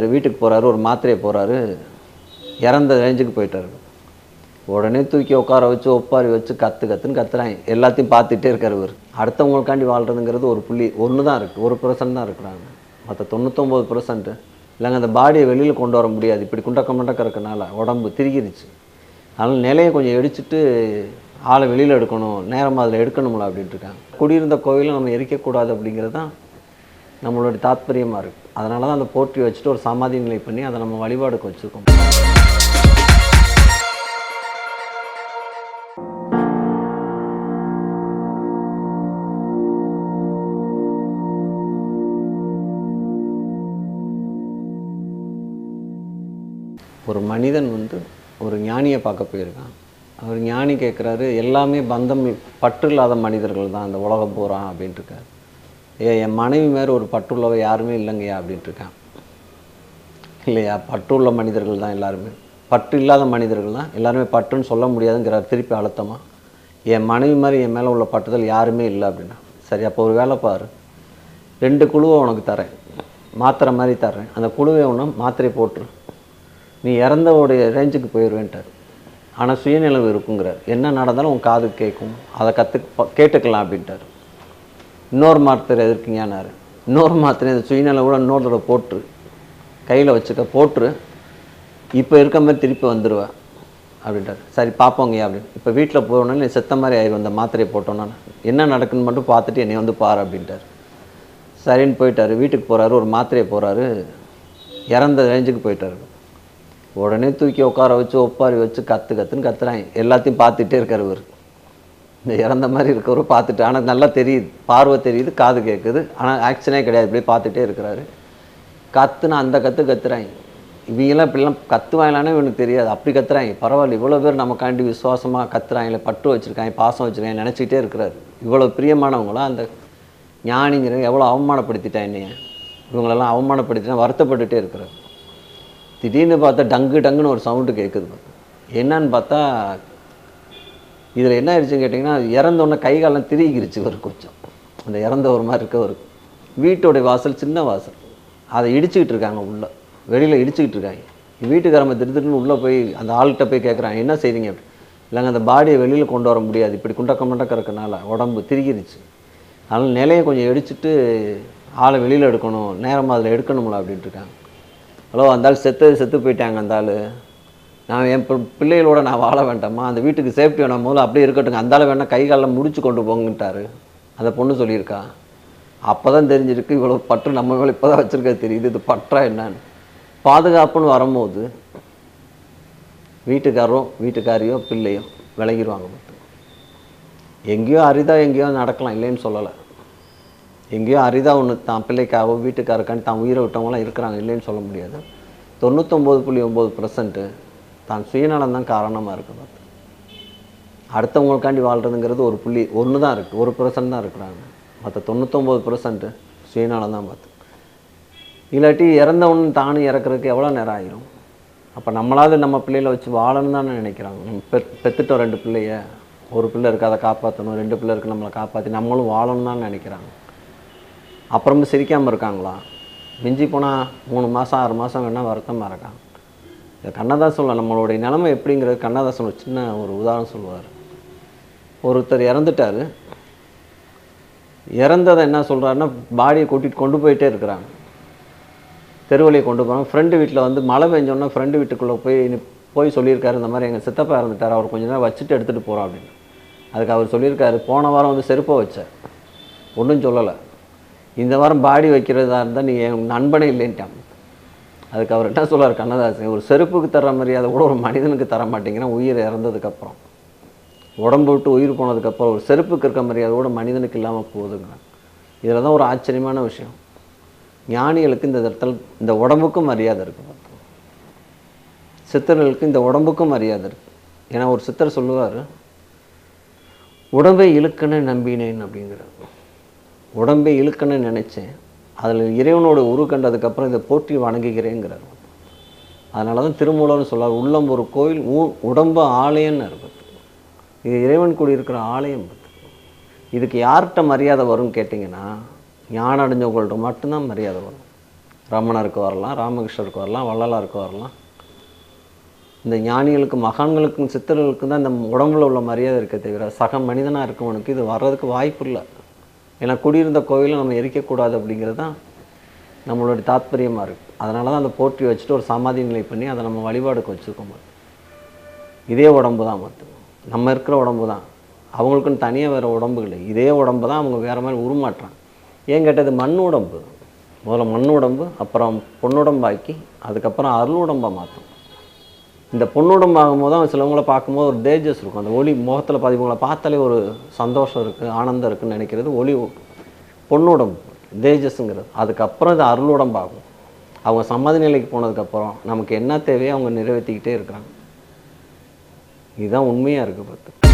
வீட்டுக்கு போகிறாரு ஒரு மாத்திரையை போகிறாரு இறந்த ரேஞ்சுக்கு போயிட்டாரு. உடனே தூக்கி உட்கார வச்சு ஒப்பாரி வச்சு கத்து கத்துன்னு கத்துறாங்க. எல்லாத்தையும் பார்த்துட்டே இருக்கார் இவர். அடுத்தவங்களுக்காண்டி வாழ்கிறதுங்கிறது ஒரு புள்ளி ஒன்று தான் இருக்குது ஒரு பர்சன்ட் தான் இருக்கிறாங்க மற்ற தொண்ணூத்தொம்பது பர்சன்ட்டு இல்லைங்க அந்த பாடியை வெளியில் கொண்டு வர முடியாது. இப்படி குண்டக்க மண்டக்க இருக்கனால உடம்பு திருகிருச்சு. அதனால் நிலையை கொஞ்சம் இடிச்சிட்டு ஆளை வெளியில் எடுக்கணும் நேரமாக அதில் எடுக்கணும்ல அப்படின்ட்டு இருக்காங்க. குடியிருந்த கோயிலை நம்ம எரிக்கக்கூடாது அப்படிங்கிறது தான் நம்மளுடைய தாத்பரியமாக இருக்குது அதனால தான் அந்த போற்றி வச்சுட்டு ஒரு சமாதி நிலை பண்ணி அதை நம்ம வழிபாடுக்கு வச்சுருக்கோம். ஒரு மனிதன் வந்து ஒரு ஞானியை பார்க்க போயிருக்கான். அவர் ஞானி கேட்குறாரு எல்லாமே பந்தம் பற்று இல்லாத மனிதர்கள் தான் இந்த உலகம் போகிறான் அப்படின்ட்டு இருக்காரு. ஏ என் மனைவி மேலே ஒரு பற்றுள்ளவ யாருமே இல்லைங்கய்யா அப்படின்ட்டு இருக்கான் இல்லையா பற்றுள்ள மனிதர்கள் தான் எல்லாருமே. பற்று இல்லாத மனிதர்கள் தான் எல்லாருமே பற்றுன்னு சொல்ல முடியாதுங்கிறார் திருப்பி அழுத்தமாக என் மனைவி மாதிரி என் மேலே உள்ள பட்டுதல் யாருமே இல்லை அப்படின்னா. சரி அப்போ ஒரு வேலை பாரு. ரெண்டு குழுவை உனக்கு தரேன். மாத்திரை மாதிரி தர்றேன். அந்த குழுவை ஒன்று மாத்திரை போட்டுரு. நீ இறந்தவுடைய ரேஞ்சுக்கு போயிடுவேன்ட்டார் ஆனால் சுயநிலவு இருக்குங்கிறார். என்ன நடந்தாலும் உன் காது கேட்கும். அதை கற்று கேட்டுக்கலாம் அப்படின்ட்டார். இன்னொரு மாத்திரை எதிர்க்கீங்கன்னாரு இன்னொரு மாத்திரை இந்த சுயநிலவோட இன்னொரு தடவை போட்டுரு. கையில் வச்சுக்க போட்டுரு. இப்போ இருக்க மாதிரி திருப்பி வந்துடுவேன் அப்படின்ட்டார் சரி பார்ப்போங்கய்யா அப்படின்னு. இப்போ வீட்டில் போகணுன்னு நீ செத்த மாதிரி ஆயிரும் அந்த மாத்திரையை போட்டோன்னா. என்ன நடக்குன்னு மட்டும் பார்த்துட்டு என்னை வந்து பாரு அப்படின்ட்டார் சரின்னு போயிட்டாரு. வீட்டுக்கு போகிறாரு ஒரு மாத்திரையை போகிறாரு இறந்த ரேஞ்சுக்கு போயிட்டாரு. உடனே தூக்கி உட்கார வச்சு ஒப்பாரி வச்சு கத்து கத்துன்னு கத்துறாங்க. எல்லாத்தையும் பார்த்துட்டே இருக்கார் இவர். இறந்த மாதிரி இருக்கவர் பார்த்துட்டு ஆனால் நல்லா தெரியுது பார்வை தெரியுது காது கேட்குது ஆனால் ஆக்ஷனே கிடையாது இப்படி பார்த்துட்டே இருக்கிறாரு. கத்துனா அந்த கத்து கத்துறாங்க. இவங்கெல்லாம் இப்படிலாம் கத்துவாங்களானே இவனுக்கு தெரியாது. அப்படி கத்துறாங்க. பரவாயில்ல இவ்வளோ பேர் நமக்காண்டி விசுவாசமாக கத்துறாங்களே பற்று வச்சுருக்காங்க பாசம் வச்சுருக்காங்க நினச்சிக்கிட்டே இருக்கிறாரு. இவ்வளோ பிரியமானவங்களாம் அந்த ஞானிங்கிறவங்க எவ்வளோ அவமானப்படுத்திட்டான் என்னைய. இவங்களெல்லாம் அவமானப்படுத்தினா வருத்தப்பட்டுட்டே இருக்கிறார். திடீர்னு பார்த்தா டங்கு டங்குன்னு ஒரு சவுண்டு கேட்குது என்னன்னு பார்த்தா இதில் என்ன ஆயிடுச்சுன்னு கேட்டிங்கன்னா இறந்தோடனே கை காலம் திருகிருச்சு ஒரு கொஞ்சம். அந்த இறந்த ஒரு மாதிரி இருக்க ஒரு வீட்டோடைய வாசல் சின்ன வாசல். அதை இடிச்சுக்கிட்டு இருக்காங்க உள்ளே. வெளியில் இடிச்சுக்கிட்டு இருக்காங்க. வீட்டுக்காரங்க திருத்திட்டு உள்ளே போய் அந்த ஆள்கிட்ட போய் கேட்குறாங்க என்ன செய்றீங்க அப்படி. இல்லைங்க அந்த பாடியை வெளியில் கொண்டு வர முடியாது. இப்படி குண்டக்க மண்டக்க இருக்கனால உடம்பு திருகிருச்சு. அதனால் நிலையை கொஞ்சம் இடிச்சிட்டு ஆளை வெளியில் எடுக்கணும் நேரமாக அதில் எடுக்கணும்ல அப்படின்ட்டு இருக்காங்க. ஹலோ அந்த ஆள் செத்து செத்து போயிட்டாங்க அந்த ஆள். நான் என் பிள்ளைகளோட நான் வாழ வேண்டாமா? அந்த வீட்டுக்கு சேஃப்டி வேணாம். முதல்ல அப்படியே இருக்கட்டுங்க அந்த வேணால் கை காலில் முடிச்சு கொண்டு போங்கன்ட்டாரு. அந்த பொண்ணு சொல்லியிருக்கா. அப்போ தான் தெரிஞ்சிருக்கு இவ்வளோ பற்று நம்ம மேலே இப்போ தான் வச்சுருக்க தெரியுது. இது பற்றா என்னன்னு. பாதுகாப்புன்னு வரும்போது வீட்டுக்காரரும் வீட்டுக்காரியோ பிள்ளையோ விலகிடுவாங்க மட்டும். எங்கேயோ அரிதா எங்கேயோ நடக்கலாம் இல்லைன்னு சொல்லலை. எங்கேயோ அரிதா ஒன்று தான் பிள்ளைக்காகவோ வீட்டுக்காருக்கான்னு தான் உயிரை விட்டவங்களாம் இருக்கிறாங்க இல்லைன்னு சொல்ல முடியாது. தொண்ணூத்தொம்பது புள்ளி ஒம்பது பர்சன்ட்டு தான் சுயநலம் தான் காரணமாக இருக்குது பார்த்து. அடுத்தவங்களுக்காண்டி வாழ்கிறதுங்கிறது ஒரு புள்ளி ஒன்று தான் இருக்குது ஒரு பர்சன்ட் தான் இருக்கிறாங்க. மற்ற தொண்ணூத்தொம்பது பர்சன்ட்டு சுயநலம் தான் பார்த்து. இல்லாட்டி இறந்தவன் தானும் இறக்குறதுக்கு எவ்வளோ நேரம் ஆயிரும்? அப்போ நம்மளாவது நம்ம பிள்ளைகளை வச்சு வாழணும் தானே நினைக்கிறாங்க. நம்ம பெ பெற்றுட்டோம் ரெண்டு பிள்ளைய. ஒரு பிள்ளை இருக்குது அதை காப்பாற்றணும் ரெண்டு பிள்ளை இருக்குது நம்மளை காப்பாற்றி நம்மளும் வாழணும் தான் நினைக்கிறாங்க. அப்புறமும் சிரிக்காமல் இருக்காங்களா? மிஞ்சி போனால் மூணு மாதம் ஆறு மாதம் வேணால் வருத்தமாக இருக்காங்க. இந்த சொல்ல நம்மளுடைய நிலைமை எப்படிங்கிறது கண்ணதாசன் ஒரு சின்ன ஒரு உதாரணம் சொல்லுவார். ஒருத்தர் இறந்துட்டார். இறந்ததை என்ன சொல்கிறாருன்னா பாடியை கூட்டிகிட்டு கொண்டு போயிட்டே இருக்கிறாங்க. தெருவழியை கொண்டு போகிறாங்க ஃப்ரெண்டு வீட்டில் வந்து மழை பெஞ்சோன்னா ஃப்ரெண்டு வீட்டுக்குள்ளே போய் போய் சொல்லியிருக்காரு. இந்த மாதிரி எங்கள் சித்தப்பா இறந்துட்டார். அவர் கொஞ்ச நேரம் வச்சுட்டு எடுத்துகிட்டு போகிறோம் அப்படின்னு. அதுக்கு அவர் சொல்லியிருக்காரு. போன வாரம் வந்து செருப்பை வச்சேன் ஒன்றும் சொல்லலை. இந்த வாரம் பாடி வைக்கிறதா இருந்தால் நீ என் நண்பனே இல்லைன்ட்டான். அதுக்கு அவர் என்ன சொல்லார் கண்ணதாசன் ஒரு செருப்புக்கு தர மரியாதை கூட ஒரு மனிதனுக்கு தர மாட்டேங்கிறான் உயிர் இறந்ததுக்கப்புறம். உடம்பு விட்டு உயிர் போனதுக்கப்புறம் ஒரு செருப்புக்கு இருக்க மரியாதை கூட மனிதனுக்கு இல்லாமல் போகுதுங்கிறான் இதில் தான் ஒரு ஆச்சரியமான விஷயம். ஞானிகளுக்கு இந்த இடத்துல இந்த உடம்புக்கும் மரியாதை இருக்குது சித்தர்களுக்கு இந்த உடம்புக்கும் மரியாதை இருக்குது ஏன்னா ஒரு சித்தர் சொல்லுவார் உடம்பை இழுக்கன்னு நம்பினேன் அப்படிங்கிறார். உடம்பை இழுக்கணும்னு நினச்சேன் அதில் இறைவனோட உரு கண்டதுக்கப்புறம் இதை போற்றி வணங்குகிறேங்கிறார். அதனால தான் திருமூலம்னு சொல்லார் உள்ளம் ஒரு கோயில் ஊ- உடம்பு ஆலயம்னு இருக்குது இது இறைவன் கூடி இருக்கிற ஆலயம். பார்த்து இதுக்கு யார்கிட்ட மரியாதை வரும்னு கேட்டிங்கன்னா ஞானம் அடைஞ்சவங்கள்ட்ட மட்டும்தான் மரியாதை வரும். ரமணருக்கு வரலாம் ராமகிருஷ்ணருக்கு வரலாம் வள்ளலாருக்கு வரலாம். இந்த ஞானிகளுக்கும் மகான்களுக்கும் சித்தர்களுக்கும் தான் இந்த உடம்புல உள்ள மரியாதை இருக்க தவிர சக மனிதனாக இருக்கவனுக்கு இது வர்றதுக்கு வாய்ப்பு இல்லை. ஏன்னா குடியிருந்த கோவிலை நம்ம எரிக்கக்கூடாது அப்படிங்கிறது தான் நம்மளுடைய தாத்பரியமாக இருக்குது அதனால தான் அந்த போற்றி வச்சுட்டு ஒரு சமாதி நிலை பண்ணி அதை நம்ம வழிபாடுக்கு வச்சுருக்கோம் இதே உடம்பு தான் மற்ற நம்ம இருக்கிற உடம்பு தான். அவங்களுக்குன்னு தனியாக வேறு உடம்புகள் இதே உடம்பு தான் அவங்க வேறு மாதிரி உருமாட்டுறாங்க ஏன் கேட்டது? மண் உடம்பு. முதல்ல மண் உடம்பு அப்புறம் பொன்னுடம்பாக்கி அதுக்கப்புறம் அருள் உடம்பாக மாற்றும் இந்த பொன்னுடம்பு ஆகும்போது தான் சிலவங்களை பார்க்கும்போது ஒரு தேஜஸ் இருக்கும். அந்த ஒளி முகத்தில் பாதி பார்த்தாலே ஒரு சந்தோஷம் இருக்குது ஆனந்தம் இருக்குன்னு நினைக்கிறது ஒளி பொன்னுடம்பு தேஜஸ்ங்கிறது. அதுக்கப்புறம் இது அருளுடம்பாகும். அவங்க சமாதி நிலைக்கு போனதுக்கப்புறம் நமக்கு என்ன தேவையோ அவங்க நிறைவேற்றிக்கிட்டே இருக்கிறாங்க. இதுதான் உண்மையாக இருக்குது பார்த்து.